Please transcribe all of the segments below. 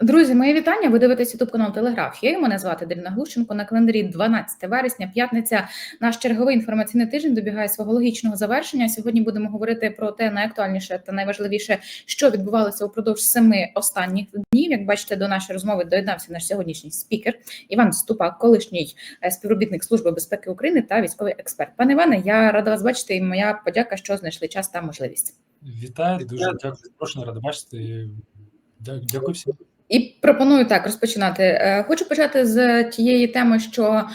Друзі, мої вітання. Ви дивитесь ютуб канал Телеграфія. Мене звати Дарина Глущенко. На календарі 12 вересня, п'ятниця. Наш черговий інформаційний тиждень добігає свого логічного завершення. Сьогодні будемо говорити про те найактуальніше та найважливіше, що відбувалося упродовж семи останніх днів. Як бачите, до нашої розмови доєднався наш сьогоднішній спікер Іван Ступак, колишній е, співробітник служби безпеки України та військовий експерт. Пане Іване, я рада вас бачити. І моя подяка, що знайшли час та можливість. Вітаю, дуже дякую за запрошення, рада бачити. Дякую всім. І пропоную так розпочинати. Е, Хочу почати з тієї теми, що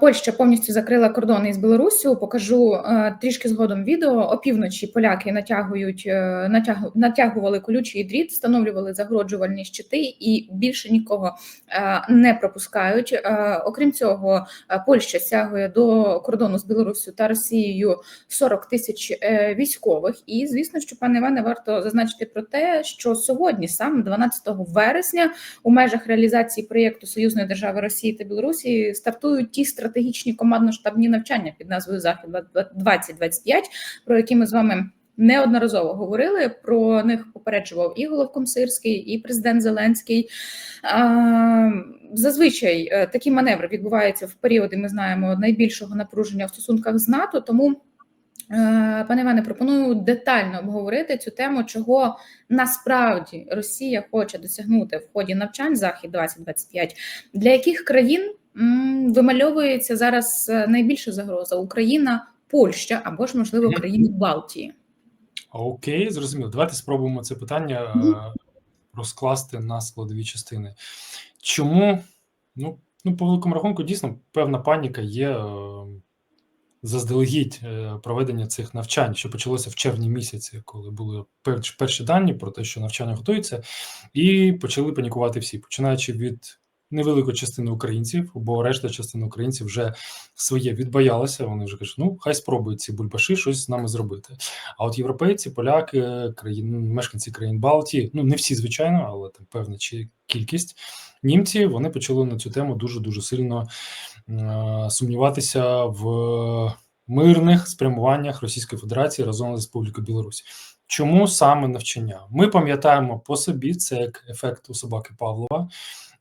Польща повністю закрила кордони із Білоруссю. Покажу е, трішки згодом відео. Опівночі поляки натягують е, натягу, натягували колючий дріт, встановлювали загороджувальні щити і більше нікого е, не пропускають. Е, Окрім цього, е, Польща стягує до кордону з Білоруссю та Росією 40 тисяч е, військових. І звісно, що пане Іване, варто зазначити про те, що сьогодні, саме 12 вересня, у межах реалізації проєкту союзної держави Росії та Білорусі стартують ті стратегічні командно-штабні навчання під назвою Захід 2025, про які ми з вами. Неодноразово говорили про них. Попереджував і головком Сирський, і президент Зеленський. Зазвичай е, такі маневри відбуваються в періоди. Ми знаємо найбільшого напруження в стосунках з НАТО. Тому, е, пане Іване, пропоную детально обговорити цю тему, чого насправді Росія хоче досягнути в ході навчань Захід 2025 для яких країн вимальовується зараз е, найбільша загроза Україна, Польща або ж можливо країни Балтії. Окей, зрозуміло. Давайте спробуємо це питання е, розкласти на складові частини. Чому? Ну, ну, по великому рахунку, дійсно, певна паніка є е, заздалегідь проведення цих навчань, що почалося в червні місяці, коли були перш- перші дані про те, що навчання готується, і почали панікувати всі, починаючи від невеликої частини українців, бо решта частини українців вже своє відбоялися. Вони вже кажуть, ну хай спробують ці бульбаши щось з нами зробити. А от європейці, поляки, країн, мешканці країн Балтії, ну не всі, звичайно, але там певна чи кількість німці, вони почали на цю тему дуже дуже сильно е, сумніватися в мирних спрямуваннях Російської Федерації разом з Республікою Білорусь. Чому саме навчання? Ми пам'ятаємо по собі це як ефект у собаки Павлова.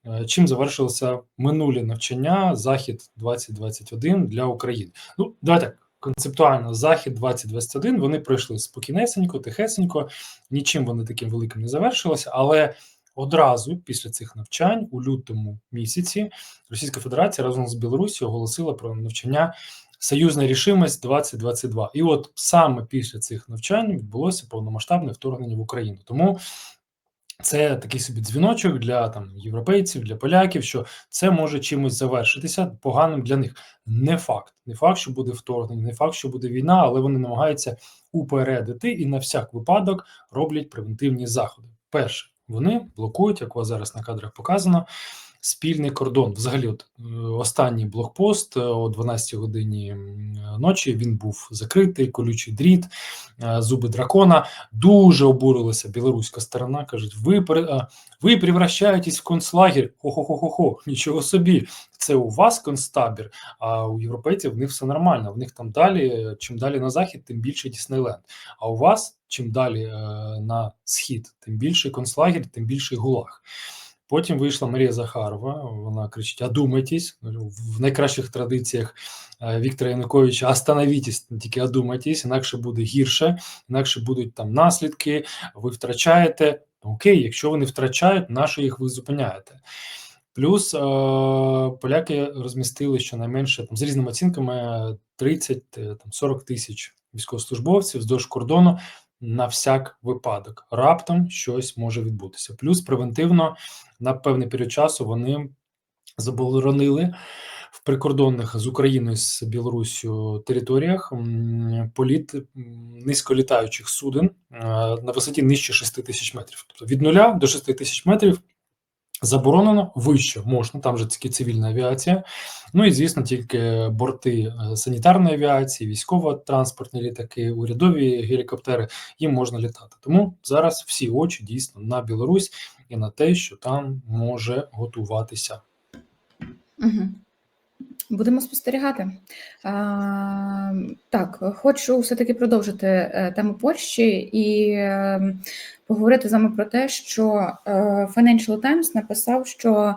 Е, Чим завершилося минулі навчання Захід 2021 для України? Ну, давайте так. Концептуально захід 2021 вони пройшли спокійнесенько, тихесенько, нічим вони таким великим не завершилося, але одразу після цих навчань, у лютому місяці, Російська Федерація разом з Білорусі оголосила про навчання Союзна рішимость 2022. І от саме після цих навчань відбулося повномасштабне вторгнення в Україну. Тому це такий собі дзвіночок для там європейців, для поляків, що це може чимось завершитися поганим для них. Не факт, не факт, що буде вторгнення, не факт, що буде війна, але вони намагаються упередити і на всяк випадок роблять превентивні заходи. Перше, вони блокують, як у вас зараз на кадрах показано, спільний кордон. Взагалі, от е, останній блокпост е, о 12 годині ночі він був закритий, колючий дріт, е, зуби дракона. Дуже обурилася білоруська сторона. кажуть, ви ви превращаєтесь в концлагерь. Хо-хо-хо-хо, нічого собі. Це у вас концтабір, а у європейців в них все нормально. В них там далі, чим далі на захід, тим більше Діснейленд. А у вас чим далі на схід, тим більший концлагерь, тим більший гулаг. Потім вийшла Марія Захарова. Вона кричить: одумайтесь. В найкращих традиціях е, Віктора Януковича остановітесь, тільки одумайтесь, інакше буде гірше, інакше будуть там наслідки. Ви втрачаєте. Окей, якщо вони втрачають, на що їх ви зупиняєте? Плюс е, поляки розмістили щонайменше там з різними оцінками 30 е, там 40 тисяч військовослужбовців вздовж кордону на всяк випадок. Раптом щось може відбутися. Плюс превентивно на певний період часу вони заборонили в прикордонних з Україною з Білоруссю територіях політ низьколітаючих суден е, на висоті нижче 6 тисяч метрів. Тобто від нуля до 6 тисяч метрів заборонено вище можна, там же тільки цивільна авіація. Ну і звісно, тільки борти е, санітарної авіації, військово-транспортні літаки, урядові гелікоптери їм можна літати. Тому зараз всі очі дійсно на Білорусь і на те, що там може готуватися. Угу. Будемо спостерігати. А, так, хочу все-таки продовжити е, тему Польщі і е, поговорити з вами про те, що е, Financial Times написав, що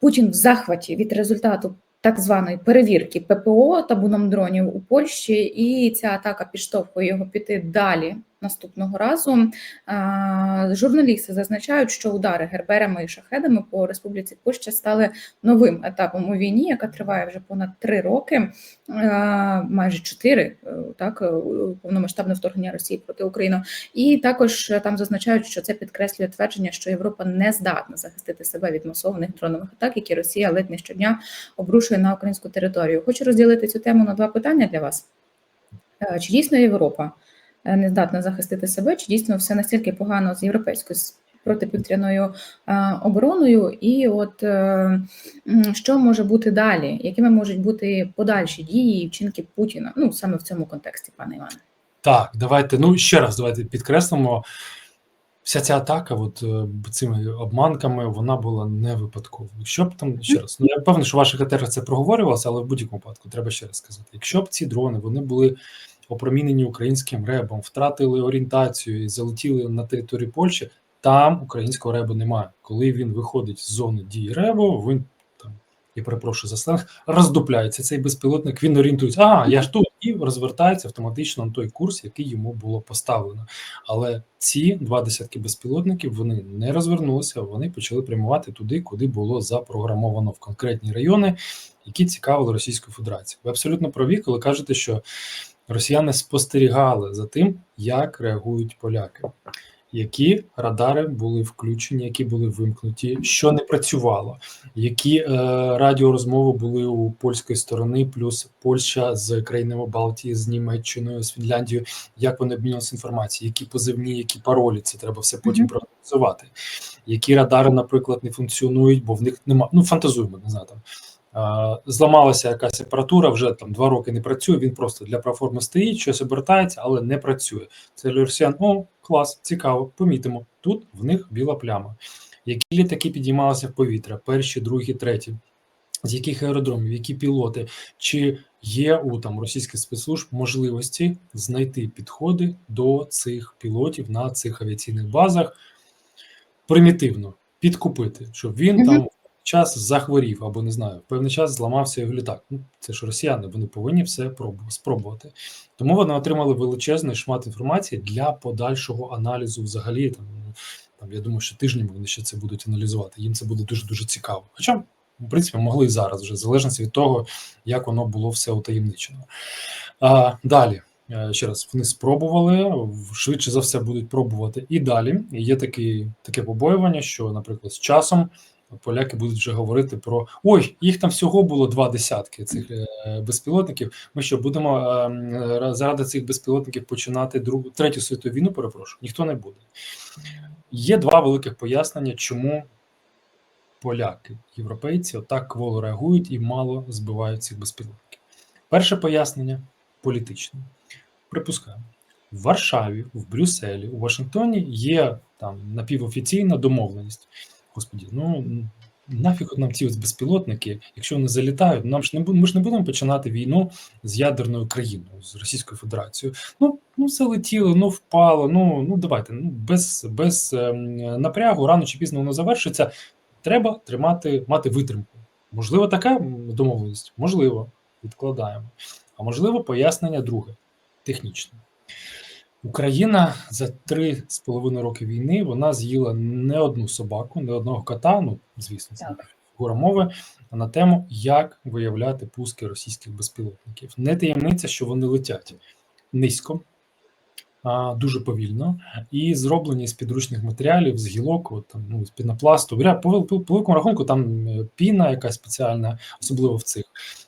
Путін в захваті від результату так званої перевірки ППО табуном дронів у Польщі, і ця атака підштовхує його піти далі наступного разу. Журналісти зазначають, що удари герберами і шахедами по республіці Польща стали новим етапом у війні, яка триває вже понад три роки, майже чотири, е, так е, повномасштабне вторгнення Росії проти України. І також там зазначають, що це підкреслює твердження, що Європа не здатна захистити себе від масованих дронових атак, які Росія ледь не щодня обрушує на українську територію. Хочу розділити цю тему на два питання для вас. Е, Чи дійсно Європа не здатна захистити себе, чи дійсно все настільки погано з європейською протиповітряною е, обороною? І от е, що може бути далі? Якими можуть бути подальші дії і вчинки Путіна? Ну саме в цьому контексті, пане Іване. Так, давайте. Ну ще раз давайте підкреслимо. Вся ця атака, от е, цими обманками, вона була не випадкова. Якщо б там ще раз, ну я певний, що в ваших етерах це проговорювалося, але в будь-якому випадку треба ще раз сказати. Якщо б ці дрони вони були опромінені українським ребом, втратили орієнтацію і залетіли на територію Польщі, там українського ребу немає. Коли він виходить з зони дії ребу, він там я перепрошую за сленг, роздупляється цей безпілотник. Він орієнтується, а я ж тут і розвертається автоматично на той курс, який йому було поставлено. Але ці два десятки безпілотників вони не розвернулися, вони почали прямувати туди, куди було запрограмовано в конкретні райони, які цікавили Російську Федерацію. Ви абсолютно праві, коли кажете, що росіяни спостерігали за тим, як реагують поляки. Які радари були включені, які були вимкнуті, що не працювало, які е, радіорозмови були у польської сторони, плюс Польща з країнами Балтії, з Німеччиною, з Фінляндією, як вони обмінювалися інформацією, які позивні, які паролі, це треба все потім Мгм. проаналізувати. Які радари, наприклад, не функціонують, бо в них немає. Ну фантазуємо, не знаю там. Зламалася якась апаратура, вже там два роки не працює. Він просто для проформи стоїть, щось обертається, але не працює. Це для росіян. О, клас, цікаво, помітимо. Тут в них біла пляма. Які літаки підіймалися в повітря? Перші, другі, треті. З яких аеродромів, які пілоти, чи є у там російських спецслужб можливості знайти підходи до цих пілотів на цих авіаційних базах примітивно підкупити, щоб він Мгм. там час захворів або не знаю, певний час зламався його літак. Ну це ж росіяни, вони повинні все спробувати. Тому вони отримали величезний шмат інформації для подальшого аналізу. Взагалі там, там я думаю, що тижнями вони ще це будуть аналізувати. Їм це буде дуже дуже цікаво. Хоча, в принципі, могли і зараз вже в залежності від того, як воно було все утаємничено. А, далі. Е, Ще раз, вони спробували, швидше за все будуть пробувати і далі. І є такі, таке побоювання, що, наприклад, з часом поляки будуть вже говорити про ой, їх там всього було два десятки цих е, безпілотників. Ми що будемо е, заради цих безпілотників починати другу третю світову війну? Перепрошую, ніхто не буде. Є два великих пояснення, чому поляки, європейці, отак кволо реагують і мало збивають цих безпілотників. Перше пояснення політичне. Припускаємо, в Варшаві, в Брюсселі, у Вашингтоні є там напівофіційна домовленість. Господі, ну нафіг нам ці ось безпілотники, якщо вони залітають, нам ж не ми ж не будемо починати війну з ядерною країною, з Російською Федерацією. Ну, ну залетіло, ну впало. Ну ну давайте. Ну без, без ем, напрягу, рано чи пізно воно завершиться. Треба тримати, мати витримку. Можливо, така домовленість? Можливо, відкладаємо. А можливо, пояснення друге технічне. Україна за три з половиною роки війни вона з'їла не одну собаку, не одного кота. Ну звісно, це фігура мови на тему, як виявляти пуски російських безпілотників. Не таємниця, що вони летять низько, а, дуже повільно і зроблені з підручних матеріалів, з гілок, от, там, ну, з пінопласту. По, по великому рахунку, там е, піна якась спеціальна, особливо в цих.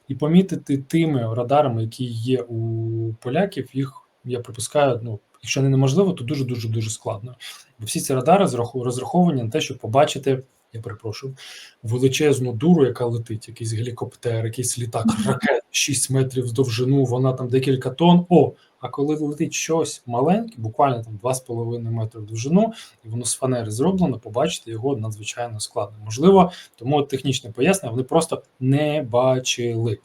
І помітити тими радарами, які є у поляків, їх я припускаю, ну, якщо не неможливо, то дуже дуже дуже складно. Бо всі ці радари розраховані на те, щоб побачити, я перепрошую, величезну дуру, яка летить, якийсь гелікоптер, якийсь літак, ракет, 6 метрів в довжину, вона там декілька тонн. О, а коли летить щось маленьке, буквально там 2,5 метри в довжину, і воно з фанери зроблено, побачити його надзвичайно складно. Можливо, тому технічне пояснення вони просто не бачили.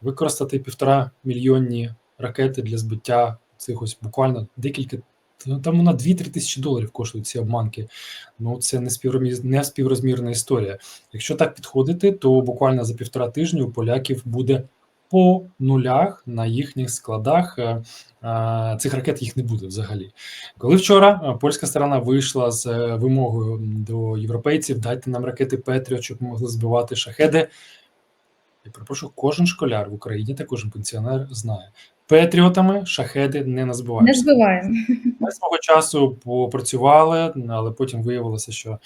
Використати півтора мільйонні ракети для збиття цих ось буквально декілька. ну, Там вона 2-3 тисячі доларів коштують ці обманки. Ну це не співроміз... не співрозмірна історія. Якщо так підходити, то буквально за півтора тижні у поляків буде по нулях на їхніх складах. Е, е, Цих ракет їх не буде взагалі. Коли вчора е, польська сторона вийшла з вимогою до європейців, дайте нам ракети Петріот, щоб ми могли збивати шахеди. Я перепрошую, кожен школяр в Україні та кожен пенсіонер знає. Петріотами шахеди не Не збиваємо. Ми свого часу попрацювали, але потім виявилося, що е,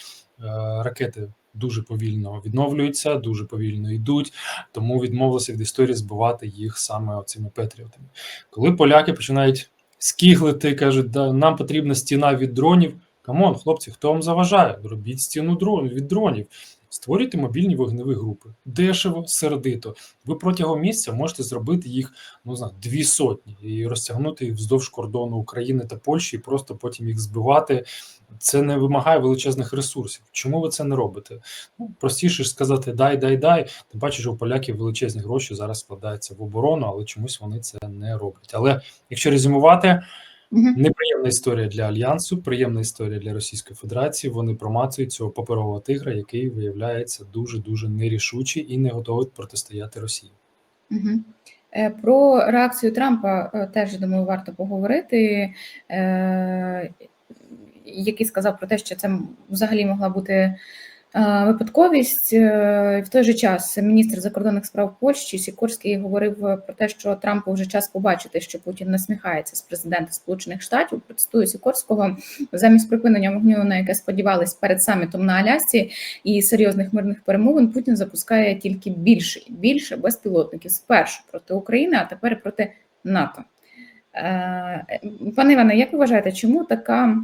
ракети дуже повільно відновлюються, дуже повільно йдуть, тому відмовилися від історії збивати їх саме цими петріотами. Коли поляки починають скіглити, кажуть, да, нам потрібна стіна від дронів. Камон, хлопці, хто вам заважає? Робіть стіну дрон від дронів. Створюйте мобільні вогневі групи. Дешево, сердито. Ви протягом місяця можете зробити їх ну знаю, дві сотні і розтягнути їх вздовж кордону України та Польщі, і просто потім їх збивати. Це не вимагає величезних ресурсів. Чому ви це не робите? Ну простіше ж сказати дай, дай, дай. Ти бачиш, що у поляків величезні гроші зараз складаються в оборону, але чомусь вони це не роблять. Але якщо резюмувати. Неприємна історія для альянсу, приємна історія для Російської Федерації. Вони промацують цього паперового тигра, який виявляється дуже дуже нерішучий і не готовий протистояти Росії. Е, Про реакцію Трампа е, теж думаю, варто поговорити, е, який сказав про те, що це взагалі могла бути випадковість. Е, В той же час міністр закордонних справ Польщі Сікорський говорив про те, що Трампу вже час побачити, що Путін насміхається з президента Сполучених Штатів. Процитую Сікорського замість припинення вогню, на яке сподівались перед самітом на Алясці і серйозних мирних перемовин Путін запускає тільки більше більше безпілотників спершу проти України, а тепер проти НАТО. Е, Пане Іване, як ви вважаєте, чому така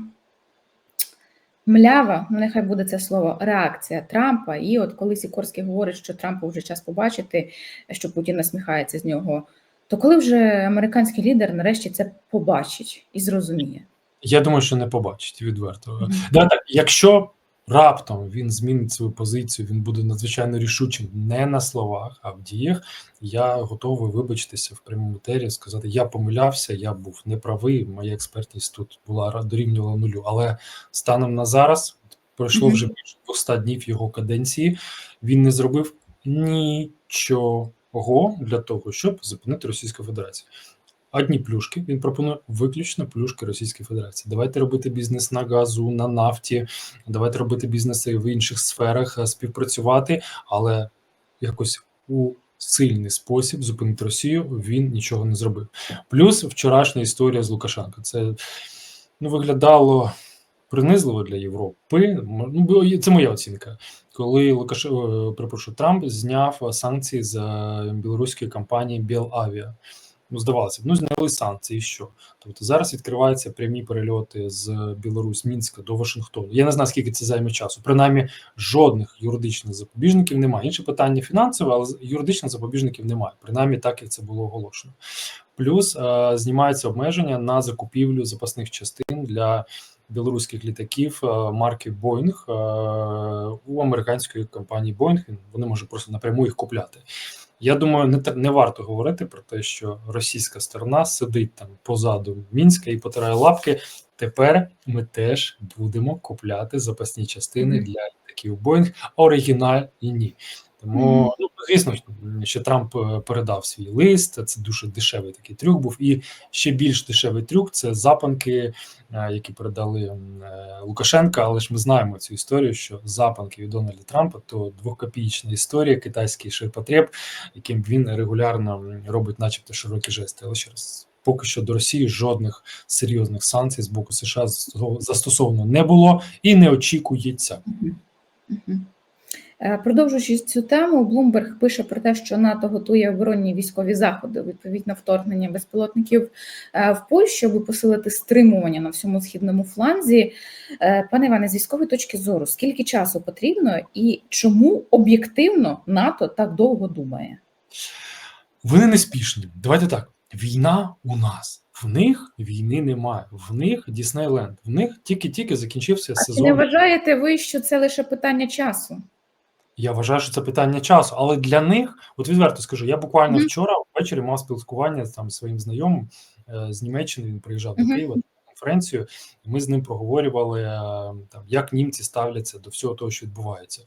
млява, ну нехай буде це слово, реакція Трампа? І от коли Сікорський говорить, що Трампу вже час побачити, що Путін насміхається з нього, то коли вже американський лідер нарешті це побачить і зрозуміє? Я думаю, що не побачить відверто. Мгм. Да, так, якщо раптом він змінить свою позицію, він буде надзвичайно рішучим не на словах, а в діях. Я готовий вибачитися в прямому етері, сказати, я помилявся, я був неправий. Моя експертність тут була дорівнювала нулю. Але станом на зараз пройшло вже більше 200 днів його каденції. Він не зробив нічого для того, щоб зупинити Російську Федерацію. Одні плюшки. Він пропонує виключно плюшки Російської Федерації. Давайте робити бізнес на газу, на нафті, давайте робити бізнеси в інших сферах, е, співпрацювати, але якось у сильний спосіб зупинити Росію він нічого не зробив. Плюс вчорашня історія з Лукашенко. Це ну, виглядало принизливо для Європи. Ну, це моя оцінка. Коли Лукаш... е, перепрошую, Трамп зняв санкції з е, білоруської компанії Білавіа. Ну, здавалося б, ну зняли санкції, що? Тобто зараз відкриваються прямі перельоти з Білорусь, Мінська до Вашингтону. Я не знаю, скільки це займе часу. Принаймні, жодних юридичних запобіжників немає. Інше питання фінансове, але юридичних запобіжників немає. Принаймні, так як це було оголошено. Плюс е, знімаються обмеження на закупівлю запасних частин для білоруських літаків е, марки Boeing е, у американської компанії Boeing. Вони можуть просто напряму їх купляти. Я думаю, не не варто говорити про те, що російська сторона сидить там позаду мінська і потирає лапки. Тепер ми теж будемо купляти запасні частини Мгм. для літаків Boeing, оригінальні. Тому, ну звісно, що Трамп е, передав свій лист. Це дуже дешевий такий трюк був. І ще більш дешевий трюк це запанки, е, які передали е, Лукашенка. Але ж ми знаємо цю історію, що запанки від Дональда Трампа то двохкопієчна історія, китайський ширпотреб, яким він регулярно робить, начебто, широкі жести. Але ще раз. Поки що до Росії жодних серйозних санкцій з боку США застосовано не було і не очікується. Е, Продовжуючи цю тему, Блумберг пише про те, що НАТО готує оборонні військові заходи на вторгнення безпілотників е, в Польщу, аби посилити стримування на всьому східному фланзі. Е, Пане Іване, з військової точки зору, скільки часу потрібно і чому об'єктивно НАТО так довго думає? Вони не спішні. Давайте так. Війна у нас. В них війни немає. В них Діснейленд. В них тільки-тільки закінчився А чи не вважаєте ви, що це лише питання часу? Я вважаю, що це питання часу, але для них, от відверто скажу, я буквально Мгм. вчора ввечері мав спілкування там зі своїм знайомим е, з Німеччини. Він приїжджав до Мгм. Києва конференцію, ми з ним проговорювали, е, там як німці ставляться до всього того, що відбувається.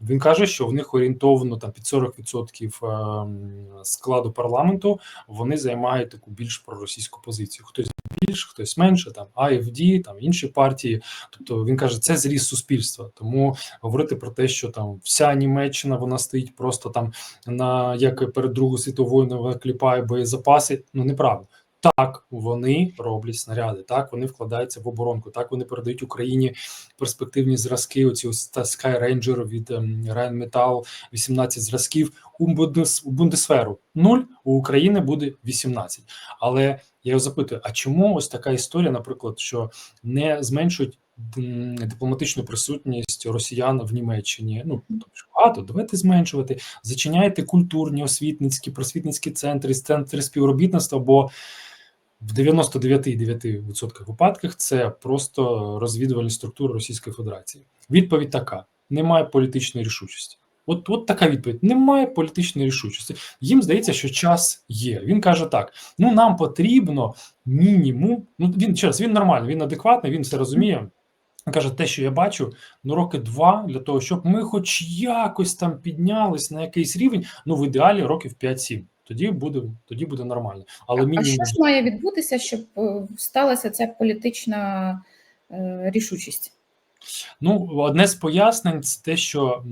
Він каже, що в них орієнтовно там під 40% ем, складу парламенту вони займають таку більш проросійську позицію. Хтось більш, хтось менше, там АФД, там інші партії. Тобто він каже, це зріст суспільства. Тому говорити про те, що там вся Німеччина вона стоїть просто там на як перед Другою світовою кліпає боєзапаси. Ну неправда. Так, вони роблять снаряди, так вони вкладаються в оборонку, так вони передають Україні перспективні зразки. Оці Sky Ranger від ем, Rheinmetall, 18 зразків у Бундесферу. Нуль у України буде 18. Але я його запитую: а чому ось така історія, наприклад, що не зменшують дипломатичну присутність росіян в Німеччині? Ну тобто багато, давайте зменшувати, зачиняйте культурні, освітницькі, просвітницькі центри, центри співробітництва, бо в 99,9% випадках це просто розвідувальні структури Російської Федерації. Відповідь така: немає політичної рішучості. От, от така відповідь: немає політичної рішучості. Їм здається, що час є. Він каже так: ну нам потрібно мінімум. Ну він ще він нормальний, він адекватний, він все розуміє. Він каже, те, що я бачу, ну роки два для того, щоб ми хоч якось там піднялись на якийсь рівень. Ну в ідеалі років 5-7. Тоді буде тоді буде нормально. Але А мінімум що ж має відбутися, щоб е, сталася ця політична е, рішучість? Ну, одне з пояснень це те, що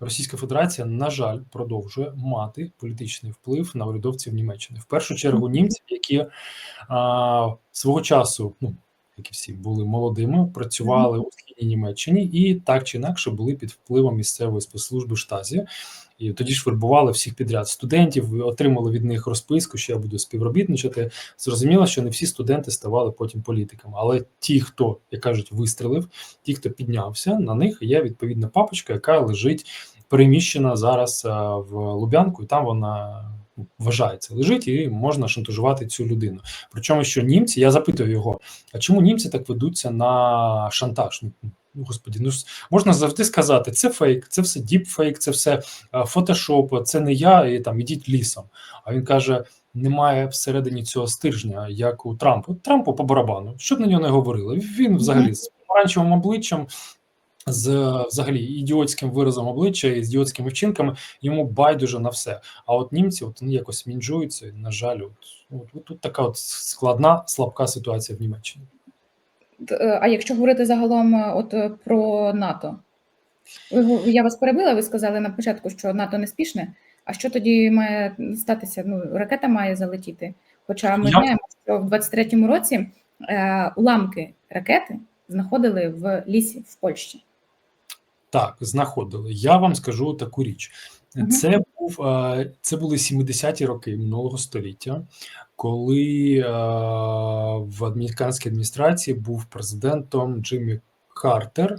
Російська Федерація, на жаль, продовжує мати політичний вплив на урядовців Німеччини. В першу чергу німці, які а, свого часу, ну як і всі, були молодими, працювали у східній Німеччині і так чи інакше були під впливом місцевої спецслужби штазі. І тоді ж вербували всіх підряд студентів, отримали від них розписку, що я буду співробітничати. Зрозуміло, що не всі студенти ставали потім політиками, але ті, хто, як кажуть, вистрелив, ті, хто піднявся, на них є відповідна папочка, яка лежить переміщена зараз в Лубянку, і там вона ну, вважається лежить, і можна шантажувати цю людину. Причому, що німці, я запитую його: а чому німці так ведуться на шантаж? Ну, Ну, господі, ну можна завжди сказати, це фейк, це все діпфейк, це все е, фотошоп, це не я, і там ідіть лісом. А він каже: немає всередині цього стержня, як у Трампа. Трампу по барабану. Що б на нього не говорили? Він взагалі з помаранчевим обличчям, з взагалі ідіотським виразом обличчя і з ідіотськими вчинками йому байдуже на все. А от німці, от вони якось мінжуються. На жаль, от, от, от тут така от складна, слабка ситуація в Німеччині. Е, А якщо говорити загалом е, от е, про НАТО, ви я вас перебила, ви сказали на початку, що НАТО не спішне. А що тоді має статися? Ну, ракета має залетіти. Хоча ми знаємо, що в 23-му році е, уламки ракети знаходили в лісі в Польщі. Так, знаходили. Я вам скажу таку річ. Це був е, це були 70-ті роки минулого століття, коли е, в американській адміністрації був президентом Джиммі Картер,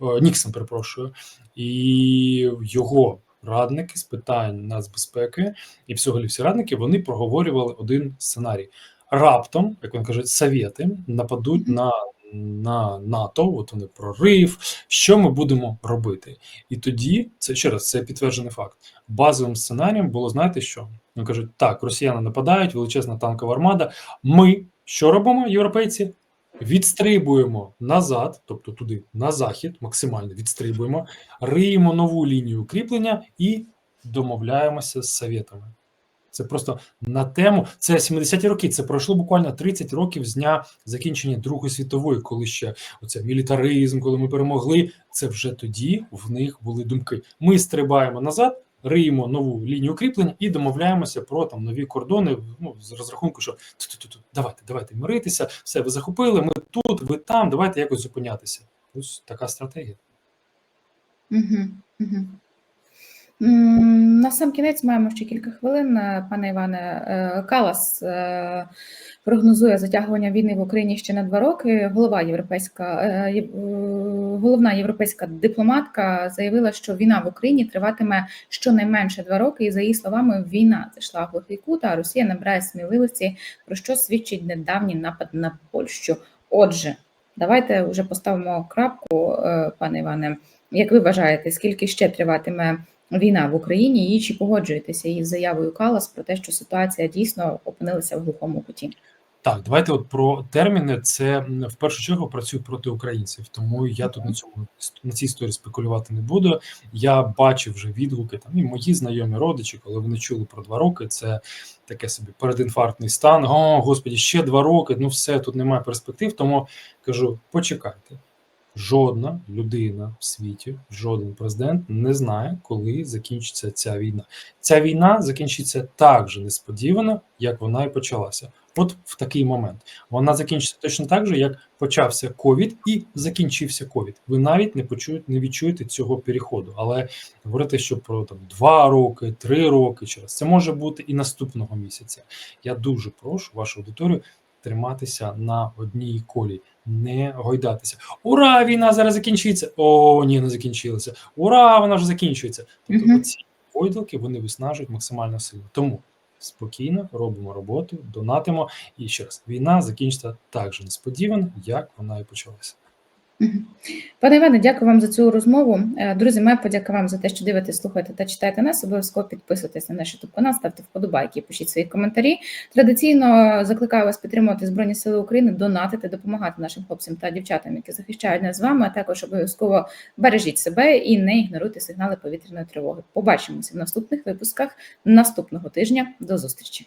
е, Ніксон, перепрошую, і його радники з питань нацбезпеки і всього всі радники вони проговорювали один сценарій. Раптом, як вони кажуть, совєти нападуть на, на НАТО, от вони прорив. Що ми будемо робити? І тоді це ще раз це підтверджений факт. Базовим сценарієм було знаєте що? Вони кажуть, так, росіяни нападають, величезна танкова армада. Ми що робимо, європейці? Відстрибуємо назад, тобто туди на захід, максимально відстрибуємо, риємо нову лінію укріплення і домовляємося з совєтами. Це просто на тему. Це 70-ті роки. Це пройшло буквально 30 років з дня закінчення Другої світової, коли ще оце мілітаризм, коли ми перемогли. Це вже тоді в них були думки. Ми стрибаємо назад, риємо нову лінію укріплень і домовляємося про там нові кордони. Ну з розрахунку, що «Ту-ту-ту-ту, давайте, давайте миритися, все ви захопили. Ми тут, ви там. Давайте якось зупинятися. Ось така стратегія. Угу, угу. На сам кінець маємо ще кілька хвилин. Е, Пане Іване, е, Калас е, прогнозує затягування війни в Україні ще на два роки. Голова європейська головна європейська дипломатка заявила, що війна в Україні триватиме щонайменше два роки. І за її словами, війна зайшла в глухий кут, а Росія набирає сміливості, про що свідчить недавній напад на Польщу. Отже, давайте вже поставимо крапку, пане Іване. Як ви вважаєте, скільки ще триватиме війна в Україні, і чи погоджуєтеся із заявою Калас про те, що ситуація дійсно опинилася в глухому куті? Так, давайте от про терміни. Це в першу чергу працює проти українців, тому я тут на цьому на цій історії спекулювати не буду. Я бачив вже відгуки там і мої знайомі родичі, коли вони чули про два роки. Це таке собі передінфарктний стан. О, господі, ще два роки. Ну все тут немає перспектив. Тому кажу: почекайте. Жодна людина в світі, жоден президент не знає, коли закінчиться ця війна. Ця війна закінчиться так же несподівано, як вона і почалася. От в такий момент вона закінчиться точно так же, як почався ковід і закінчився ковід. Ви навіть не почуєте, не відчуєте цього переходу. Але говорити, що про там два роки, три роки через це може бути і наступного місяця. Я дуже прошу вашу аудиторію триматися на одній колі, не гойдатися. Ура! Війна зараз закінчиться! О, ні, не закінчилася. Ура! Вона вже закінчується. Тобто, Мгм. ці гойдалки вони виснажують максимально сильно. Тому спокійно робимо роботу, донатимо. І ще раз, війна закінчиться так же несподівано, як вона і почалася. Пане Іване, дякую вам за цю розмову. Е, Друзі, моя подяка вам за те, що дивитесь, слухаєте та читаєте нас. Обов'язково підписуйтесь на наш YouTube канал, ставте вподобайки, пишіть свої коментарі. Традиційно закликаю вас підтримувати Збройні Сили України, донатити, допомагати нашим хлопцям та дівчатам, які захищають нас з вами. А також обов'язково бережіть себе і не ігноруйте сигнали повітряної тривоги. Побачимося в наступних випусках наступного тижня. До зустрічі.